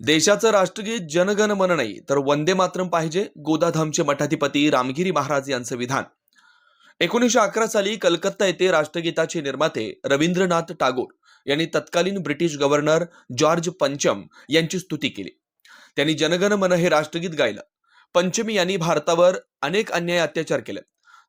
देशाचं राष्ट्रगीत जनगण मन नाही तर वंदे मातरम पाहिजे गोदाधामचे मठाधिपती रामगिरी महाराज यांचं विधान. एकोणीसशे अकरा साली कलकत्ता येथे राष्ट्रगीताचे निर्माते रवींद्रनाथ टागोर यांनी तत्कालीन ब्रिटिश गव्हर्नर जॉर्ज पंचम यांची स्तुती केली. त्यांनी जनगण मन हे राष्ट्रगीत गायलं. पंचमी यांनी भारतावर अनेक अन्याय अत्याचार केले.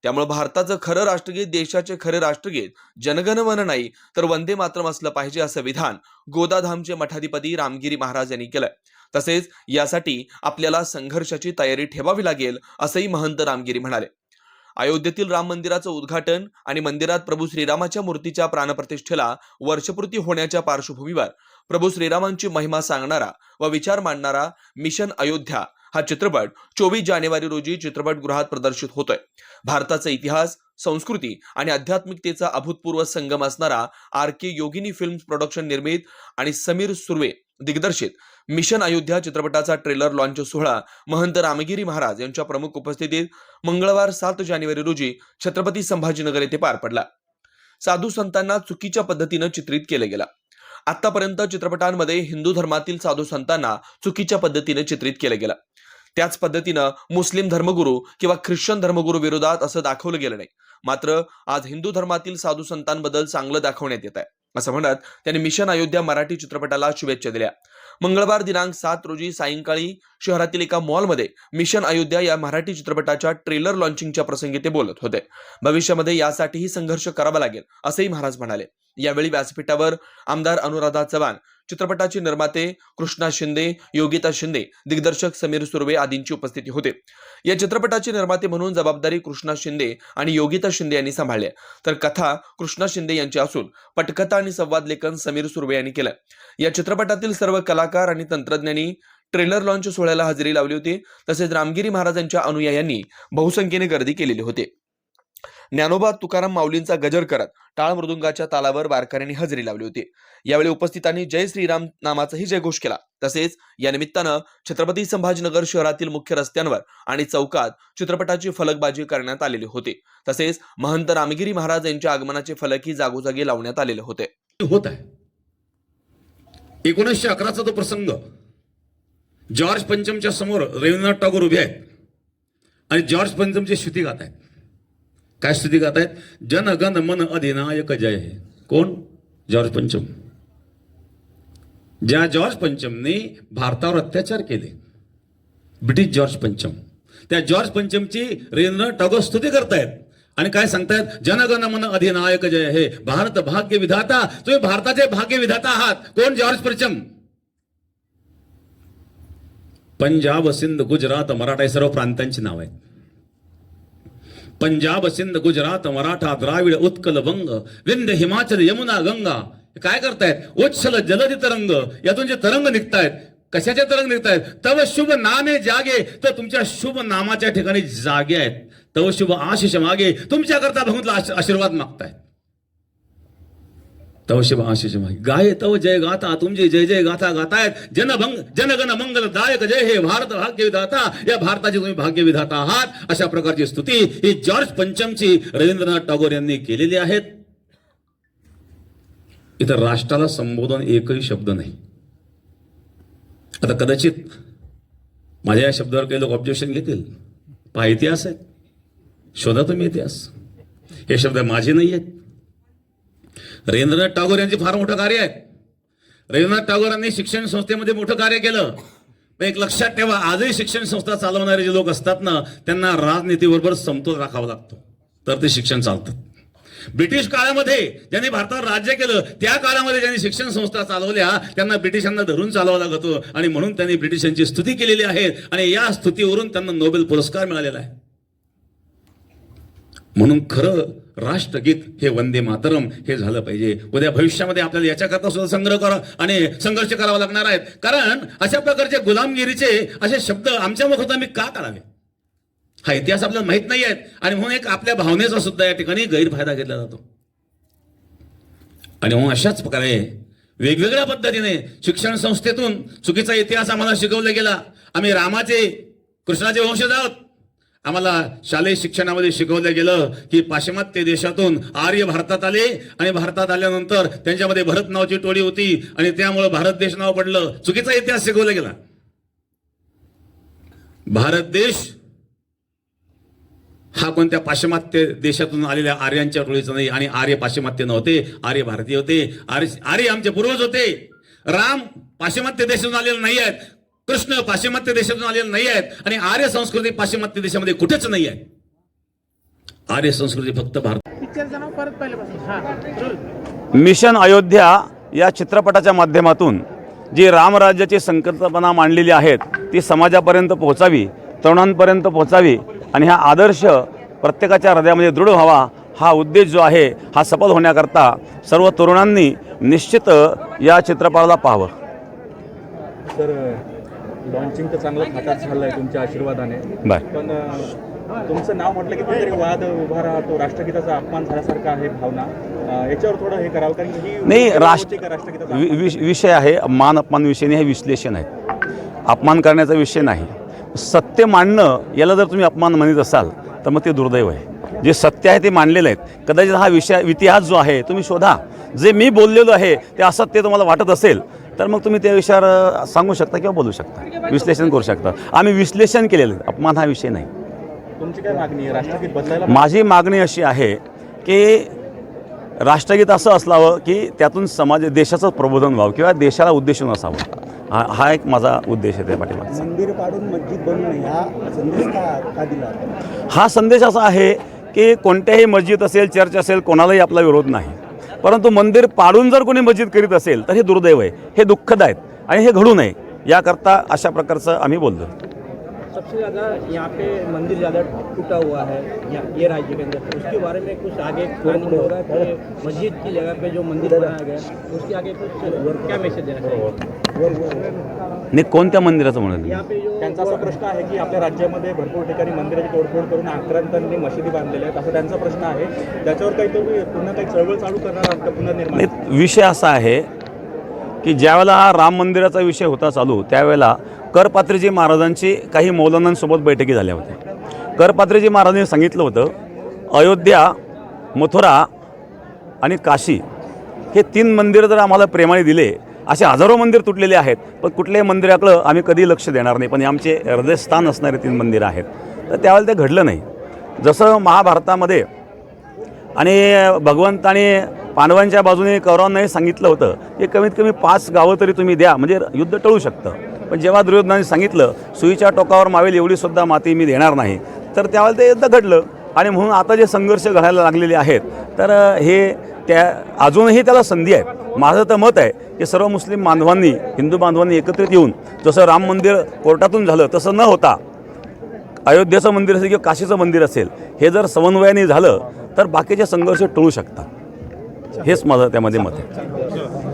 त्यामुळे भारताचं खरं राष्ट्रगीत देशाचे खरे राष्ट्रगीत जनगणमन नाही तर वंदे मातरम असलं पाहिजे असं विधान गोदाधामचे मठाधिपती रामगिरी महाराज यांनी केलंय. तसेच यासाठी आपल्याला संघर्षाची तयारी ठेवावी लागेल असंही महंत रामगिरी म्हणाले. अयोध्येतील राम मंदिराचं उद्घाटन आणि मंदिरात प्रभू श्रीरामाच्या मूर्तीच्या प्राणप्रतिष्ठेला वर्षपूर्ती होण्याच्या पार्श्वभूमीवर प्रभू श्रीरामांची महिमा सांगणारा व विचार मांडणारा मिशन अयोध्या हा चित्रपट चोवीस जानेवारी रोजी चित्रपटगृहात प्रदर्शित होतोय. भारताचा इतिहास संस्कृती आणि आध्यात्मिकतेचा अभूतपूर्व संगम असणारा R K Yogini films production निर्मित आणि समीर सुर्वे दिग्दर्शित मिशन अयोध्या चित्रपटाचा ट्रेलर लॉन्च सोहळा महंत रामगिरी महाराज यांच्या प्रमुख उपस्थितीत मंगळवार सात जानेवारी रोजी छत्रपती संभाजीनगर येथे पार पडला. साधू संतांना चुकीच्या पद्धतीनं चित्रित केलं गेलं. आतापर्यंत चित्रपटांमध्ये हिंदू धर्मातील साधू संतांना चुकीच्या पद्धतीने चित्रित केलं गेलं. त्याच पद्धतीनं मुस्लिम धर्मगुरू किंवा ख्रिश्चन धर्मगुरू विरोधात असं दाखवलं गेलं नाही. मात्र आज हिंदू धर्मातील साधू संतांबद्दल चांगलं दाखवण्यात येत आहे असं म्हणत त्यांनी मिशन अयोध्या मराठी चित्रपटाला शुभेच्छा दिल्या. मंगळवार दिनांक सात रोजी सायंकाळी शहरातील एका मॉलमध्ये मिशन अयोध्या या मराठी चित्रपटाच्या ट्रेलर लॉन्चिंगच्या प्रसंगी ते बोलत होते. भविष्यामध्ये यासाठीही संघर्ष करावा लागेल असंही महाराज म्हणाले. यावेळी व्यासपीठावर आमदार अनुराधा चव्हाण चित्रपटाचे निर्माते कृष्णा शिंदे योगिता शिंदे दिग्दर्शक समीर सुर्वे आदींची उपस्थिती होते. या चित्रपटाचे निर्माते म्हणून जबाबदारी कृष्णा शिंदे आणि योगिता शिंदे यांनी सांभाळल्या तर कथा कृष्णा शिंदे यांची असून पटकथा आणि संवाद लेखन समीर सुर्वे यांनी केलं या चित्रपटातील सर्व कलाकार आणि तंत्रज्ञांनी ट्रेलर लॉन्च सोहळ्याला हजेरी लावली होती. तसेच रामगिरी महाराजांच्या अनुयायांनी बहुसंख्येने गर्दी केलेली होती. ज्ञानोबा तुकाराम माऊलींचा गजर करत टाळ मृदुंगाच्या तालावर वारकऱ्यांनी हजेरी लावली होती. यावेळी उपस्थितांनी जय श्रीराम नामाचाही जयघोष केला. तसेच या निमित्तानं छत्रपती संभाजीनगर शहरातील मुख्य रस्त्यांवर आणि चौकात चित्रपटाची फलकबाजी करण्यात आलेली होती. तसेच महंत रामगिरी महाराज यांच्या आगमनाचे फलकही जागोजागी लावण्यात आलेले होते. होत आहे. एकोणीसशे अकराचा तो प्रसंग. जॉर्ज पंचमच्या समोर रवींद्रनाथ टागोर उभे आहेत. आणि जॉर्ज पंचमची स्तुती गात आहेत. काय स्तुती गात आहेत जनगण मन अधिनायक जय हे. कोण? जॉर्ज पंचम. ज्या जॉर्ज पंचमने भारतावर अत्याचार केले ब्रिटिश जॉर्ज पंचम. त्या जॉर्ज पंचमची रेंद्र टागोर स्तुती करतायत. आणि काय सांगतायत? जनगण मन अधिनायक जय हे. भारत भाग्य विधाता तुम्ही भारताचे भाग्य विधाता आहात. कोण? जॉर्ज पंचम. पंजाब सिंध गुजरात मराठा हे सर्व प्रांतांची नाव आहेत. पंजाब सिंध गुजरात मराठा द्राविड उत्कल वंग विंध्य हिमाचल यमुना गंगा. काय करतायत? उच्छल जलद तरंग. यातून जे तरंग निघतायत कशाचे तरंग निघतायत? तव शुभ नामे जागे. तर तुमच्या शुभ नामाच्या ठिकाणी जागे आहेत. तव शुभ आशिष मागे. तुमच्याकरता भगवंतला आशीर्वाद मागतायत. तव शिव आशिष माही। गाये तव जय गाथा तुमची जय जय गाथा गातायत। जनभंग जनगण मंगल दायक जय हे भारत भाग्य विधाता या भारताचे तुम्ही भाग्य विधाता आहात। अशा प्रकारची स्तुती ही जॉर्ज पंचमची रवींद्रनाथ टागोर यांनी केलेली आहेत. इथं राष्ट्राला संबोधन एकही शब्द नाही. आता कदाचित माझ्या या शब्दावर काही लोक ऑब्जेक्शन घेतील. पहा इतिहास आहे. शोधा तुम्ही इतिहास. हे शब्द माझे नाही आहेत रवींद्रनाथ टागोर यांचे फार मोठं कार्य आहे. रवींद्रनाथ टागोरांनी शिक्षण संस्थेमध्ये मोठं कार्य केलं. एक लक्षात ठेवा आजही शिक्षण संस्था चालवणारे जे लोक असतात ना त्यांना राजनीतीबरोबर समतोल राखावा लागतो. तर ते शिक्षण चालतं. ब्रिटिश काळामध्ये ज्यांनी भारतावर राज्य केलं त्या काळामध्ये ज्यांनी शिक्षण संस्था चालवल्या त्यांना ब्रिटिशांना धरून चालवावं लागत होतं. आणि म्हणून त्यांनी ब्रिटिशांची स्तुती केलेली आहे. आणि या स्तुतीवरून त्यांना नोबेल पुरस्कार मिळालेला आहे. म्हणून खरं राष्ट्रगीत हे वंदे मातरम हे झालं पाहिजे. उद्या भविष्यामध्ये आपल्याला याच्याकरता सुद्धा संग्रह करा आणि संघर्ष करावा लागणार आहेत. कारण अशा प्रकारचे गुलामगिरीचे असे शब्द आमच्या मुखात आम्ही का करावे? हा इतिहास आपल्याला माहीत नाही आहेत. आणि म्हणून एक आपल्या भावनेचा सुद्धा या ठिकाणी गैरफायदा घेतला जातो. आणि म्हणून अशाच प्रकारे वेगवेगळ्या पद्धतीने शिक्षण संस्थेतून चुकीचा इतिहास आम्हाला शिकवला गेला. आम्ही रामाचे कृष्णाचे वंशज आहोत. आम्हाला शालेय शिक्षणामध्ये शिकवलं गेलं की पाश्चिमात्य देशातून आर्य भारतात आले आणि भारतात आल्यानंतर त्यांच्यामध्ये भरत नावाची टोळी होती आणि त्यामुळे भारत देश नाव पडलं. चुकीचा इतिहास शिकवला गेला. भारत देश हा कोणत्या पाश्चिमात्य देशातून आलेल्या आर्यांच्या टोळीचा नाही आणि आर्य पाश्चिमात्य नव्हते आर्य भारतीय होते आर्य आर्य आमचे पूर्वज होते. राम पाश्चिमात्य देशातून आलेले नाही आहेत कृष्ण पाश्चिमात्य देशातून आलेले नाही आहेत आणि आर्य संस्कृती पाश्चिमात्य देशामध्ये कुठेच नाही आहे. आर्य संस्कृती फक्त भारत. हां मिशन अयोध्या या चित्रपटाच्या माध्यमातून जी रामराज्याची संकल्पना मांडलेली आहेत ती समाजापर्यंत पोहोचावी तरुणांपर्यंत पोहोचावी आणि हा आदर्श प्रत्येकाच्या हृदयामध्ये दृढ व्हावा हा उद्देश जो आहे हा सफल होण्याकरता सर्व तरुणांनी निश्चित या चित्रपटाला पाहावं. तर लॉन्चिंग तर चांगलं थाटात झालं आहे तुमच्या आशीर्वादाने. बाय पण अ, तुमचं नाव म्हटलं की कुठेतरी वाद उभा राहतो राष्ट्रगीताचा अपमान झाल्यासारखा आहे भावना. अ, याच्यावर थोडं हे करावं कारण की ही नाही होती राष्ट्र राष्ट्रगीताचा वि- अपमान? वि- विषय आहे मान अपमान विषय नाही हे विश्लेषण आहे. अपमान करण्याचा विषय नाही. सत्य मांडणं याला जर तुम्ही अपमान म्हणत असाल तर मग ते दुर्दैव आहे. जे सत्य आहे ते मांडलेलं आहेत. कदाचित हा विषय इतिहास जो आहे तुम्ही शोधा. जे मी बोललेलो आहे ते असत्य तुम्हाला वाटत असेल तर मग तुम्ही त्या विषयावर सांगू शकता किंवा बोलू शकता. विश्लेषण करू शकता. आम्ही विश्लेषण केलेलं. अपमान हा विषय नाही. तुमची काय मागणी आहे? राष्ट्रगीत बदलायला माझी मागणी अशी आहे की राष्ट्रगीत असं असावं की त्यातून समाज देशाचं प्रबोधन व्हावं किंवा देशाला उद्देशून असावं हा हा एक माझा उद्देश आहे त्या पाठीमागचा. मंदिर पाडून मस्जिद बनवणे हा संदेश का का दिला? हा संदेश असा आहे की कोणत्याही मस्जिद असेल चर्च असेल कोणालाही आपला विरोध नाही. परंतु मंदिर पाडून जर कोणी मस्जिद करीत असेल तर हे दुर्दैव आहे. हे दुःखद आहेत आणि हे घडू नये. याकरता अशा प्रकारचं आम्ही बोललो. सबसे ज़्यादा यहाँ पे मंदिर ज़्यादा टूटा हुआ है ये राज्य के अंदर। उसके बारे में कुछ आगे प्लानिंग हो रहा है मस्जिद की जगह पे जो मंदिर बनाया गया उसके आगे कुछ क्या मैसेज देना चाहिए? नाही कोणत्या मंदिराचं म्हणून त्यांचा असा प्रश्न आहे की आपल्या राज्यामध्ये भरपूर ठिकाणी मंदिराची तोडफोड करून आक्रांतांनी मशिदी बांधलेल्या आहेत. असा त्यांचा प्रश्न आहे. त्याच्यावर काही तुम्ही पुन्हा काही चळवळ चालू करणार आहात का पुनर्निर्माण? नाही विषय असा आहे की ज्यावेळेला हा राम मंदिराचा विषय होता चालू त्यावेळेला करपात्रीजी महाराजांची काही मौलानांसोबत बैठकी झाल्या होत्या. करपात्रीजी महाराजांनी सांगितलं होतं अयोध्या मथुरा आणि काशी हे तीन मंदिरं जर आम्हाला प्रेमाने दिले असे हजारो मंदिर तुटलेले आहेत पण कुठल्याही मंदिराकडं आम्ही कधी लक्ष देणार नाही. पण हे आमचे हृदयस्थान असणारे तीन मंदिरं आहेत. तर त्यावेळेला ते घडलं नाही. जसं महाभारतामध्ये आणि भगवंताने पांडवांच्या बाजूने कौरवांनाही सांगितलं होतं की कमीत कमी पाच गावं तरी तुम्ही द्या. म्हणजे युद्ध टळू शकतं. पण जेव्हा दुर्योधनाने सांगितलं सुईच्या टोकावर मावेल एवढीसुद्धा माती मी देणार नाही. तर त्यावेळेला ते युद्ध घडलं. आणि म्हणून आता जे संघर्ष घडायला लागलेले आहेत तर हे त्या अजूनही त्याला संधी आहे माझं तर मत आहे की सर्व मुस्लिम बांधवांनी हिंदू बांधवांनी एकत्रित येऊन जसं राम मंदिर कोर्टातून झालं तसं न होता अयोध्येचं मंदिर असेल किंवा काशीचं मंदिर असेल हे जर समन्वयाने झालं तर बाकीचे संघर्ष टळू शकतात. हेच माझं त्यामध्ये मत आहे.